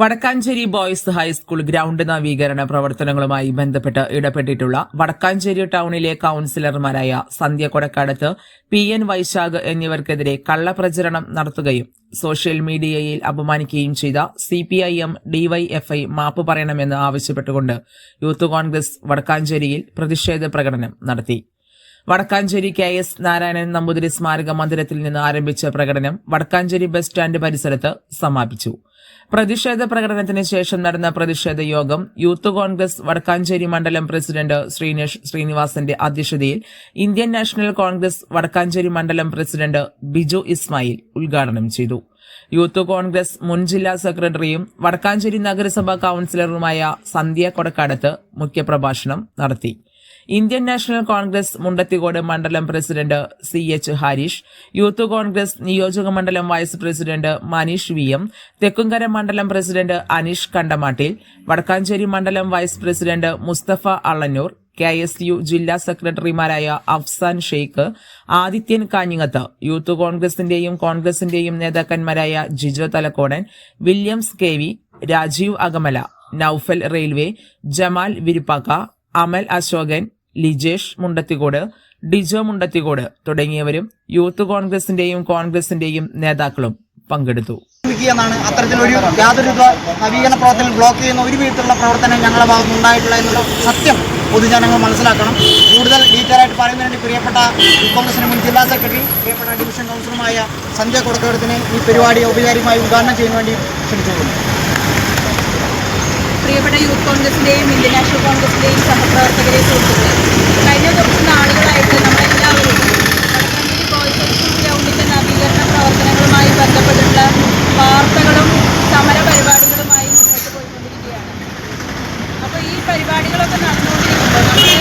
Vadakkanchery boys high school ground നവീകരണ പ്രവർത്തനങ്ങളുമായി ബന്ധപ്പെട്ട് ഇടപെട്ടിട്ടുള്ള വടക്കാഞ്ചേരി ടൌണിലെ കൌൺസിലർമാരായ സന്ധ്യ കൊടക്കാടത്ത് പി എൻ വൈശാഖ് എന്നിവർക്കെതിരെ കള്ളപ്രചരണം നടത്തുകയും സോഷ്യൽ മീഡിയയിൽ അപമാനിക്കുകയും ചെയ്ത C P I M DYFI മാപ്പ് പറയണമെന്ന് ആവശ്യപ്പെട്ടുകൊണ്ട് യൂത്ത് കോൺഗ്രസ് വടക്കാഞ്ചേരിയിൽ പ്രതിഷേധ പ്രകടനം നടത്തി. വടക്കാഞ്ചേരി കെ എസ് നാരായണൻ നമ്പൂതിരി സ്മാരക മന്ദിരത്തിൽ നിന്ന് ആരംഭിച്ച പ്രകടനം വടക്കാഞ്ചേരി ബസ് സ്റ്റാൻഡ് പരിസരത്ത് സമാപിച്ചു. പ്രതിഷേധ പ്രകടനത്തിന് ശേഷം നടന്ന പ്രതിഷേധ യോഗം യൂത്ത് കോൺഗ്രസ് വടക്കാഞ്ചേരി മണ്ഡലം പ്രസിഡന്റ് ശ്രീനേഷ് ശ്രീനിവാസന്റെ അധ്യക്ഷതയിൽ ഇന്ത്യൻ നാഷണൽ കോൺഗ്രസ് വടക്കാഞ്ചേരി മണ്ഡലം പ്രസിഡന്റ് ബിജു ഇസ്മായിൽ ഉദ്ഘാടനം ചെയ്തു. യൂത്ത് കോൺഗ്രസ് മുൻ ജില്ലാ സെക്രട്ടറിയും വടക്കാഞ്ചേരി നഗരസഭാ കൌൺസിലറുമായ സന്ധ്യ കൊടക്കാടത്ത് മുഖ്യപ്രഭാഷണം നടത്തി. ഇന്ത്യൻ നാഷണൽ കോൺഗ്രസ് മുണ്ടത്തിക്കോട് മണ്ഡലം president C H Harish youth congress നിയോജക മണ്ഡലം vice president Maneesh V M Thekkumkara മണ്ഡലം പ്രസിഡന്റ് അനീഷ് കണ്ടമാട്ടിൽ വടക്കാഞ്ചേരി മണ്ഡലം vice president Musthafa Allannoor K S U ജില്ലാ സെക്രട്ടറിമാരായ അഫ്സാൻ ഷെയ്ഖ് ആദിത്യൻ കാഞ്ഞിങ്ങത്ത് യൂത്ത് കോൺഗ്രസിന്റെയും കോൺഗ്രസിന്റെയും നേതാക്കന്മാരായ Jijo Thalakkodan Williams K V Rajeev Akamala Noufal railway Jamal Viruppakka Amal Ashokan Lijesh Mundathikode Dijo Mundathikode തുടങ്ങിയവരും youth കോൺഗ്രസിന്റെയും കോൺഗ്രസിന്റെയും നേതാക്കളും പങ്കെടുത്തു. എന്നാണ് അത്തരത്തിലൊരു യാതൊരു നവീകരണ പ്രവർത്തനം ബ്ലോക്ക് ചെയ്യുന്ന ഒരു വിധത്തിലുള്ള പ്രവർത്തനം ഞങ്ങളുടെ ഭാഗത്ത് ഉണ്ടായിട്ടില്ല എന്നുള്ള സത്യം പൊതുജനങ്ങൾ മനസ്സിലാക്കണം. കൂടുതൽ ഡീറ്റെയിൽ ആയിട്ട് പറയുന്നതിന് വേണ്ടി പ്രിയപ്പെട്ട യൂത്ത് കോൺഗ്രസിന് മുൻ ജില്ലാ സെക്രട്ടറി പ്രിയപ്പെട്ട ഡിവിഷൻ കൗൺസിലറുമായ സഞ്ജയ് കൊടുക്കടത്തിന് ഈ പരിപാടി ഔപചാരികമായി ഉദ്ഘാടനം ചെയ്യാൻ വേണ്ടി ക്ഷണിച്ചുകൊള്ളുന്നു പ്രിയപ്പെട്ട യൂത്ത് കോൺഗ്രസിന്റെയും ഇന്ത്യൻ നാഷണൽ കോൺഗ്രസിന്റെയും സഹപ്രവർത്തകരെ സുഹൃത്തുക്കളെ ഈ പരിപാടികളൊക്കെ നടന്നുകൊണ്ടിരിക്കുമ്പോൾ